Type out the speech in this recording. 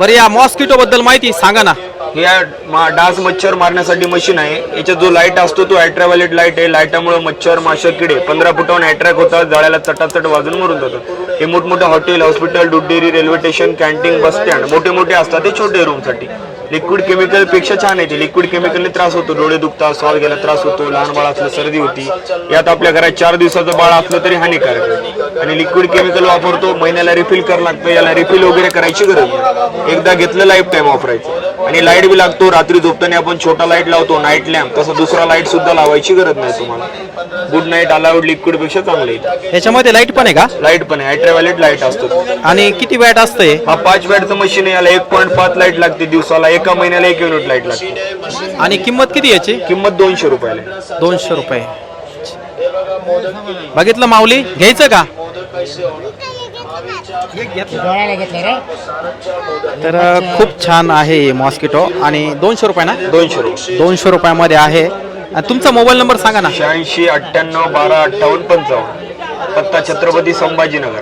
बरं या मॉस्किटो बद्दल माहिती सांगा ना. या मा- डास मच्छर मारण्यासाठी मशीन आहे. याच्यात जो लाइट असतो तो अल्ट्राव्हायलेट लाइट आहे. लाईटामुळे मच्छर माशा किडे पंधरा फुटावून अट्रॅक्ट होतात. जाळ्याला चटाचट वाजून मरून जातात. हे मोठमोठे हॉटेल हॉस्पिटल दूध dairy railway station canteen bus stand मोठे मोठे असतात. ते छोटे रूमसाठी लिक्विड केमिकलपेक्षा छान आहे ते. लिक्विड केमिकलने त्रास होतो. डोळे दुखतात श्वास घ्यायला त्रास होतो लहान बाळ असलं सर्दी होती. यात आपल्या घरात चार दिवसाचं बाळ असलं तरी हानिकारक आहे. आणि लिक्विड केमिकल वापरतो महिन्याला रिफिल करावं लागतं याला रिफिल वगैरे करायची गरज नाही. एकदा घेतलं लाईफ टाईम वापरायचं. आणि लाइट बी लागतो रात्री झोपताना आपण छोटा लाइट लावतो नाईट लॅम्प तसं दुसरा लाइट सुद्धा लावायची गरज नाही तुम्हाला. गुड नाईट अलाउड लिक्विडपेक्षा चांगलं आहे. ह्याच्यामध्ये लाइट पण आहे का? लाइट पण आहे. अल्ट्राव्हायलेट लाइट असतो. आणि किती वॅट असतंय? हा पाच वॅटचं मशीन याला एक पॉईंट पाच लाइट लागते दिवसाला. एका महिन्याला एक युनिट लाइट लागते. आणि किंमत किती याची? किंमत दोनशे रुपयाला आहे. दोनशे रुपये. बघितलं माऊली? घ्यायचं का? तर खूप छान आहे मॉस्किटो आणि दोनशे रुपये ना? दोनशे रुपये. दोनशे रुपयामध्ये आहे. आणि तुमचा मोबाईल नंबर सांगा ना. शहाऐंशी अठ्ठ्याण्णव बारा अठ्ठावन्न पंचावन्न. पत्ता छत्रपती संभाजीनगर.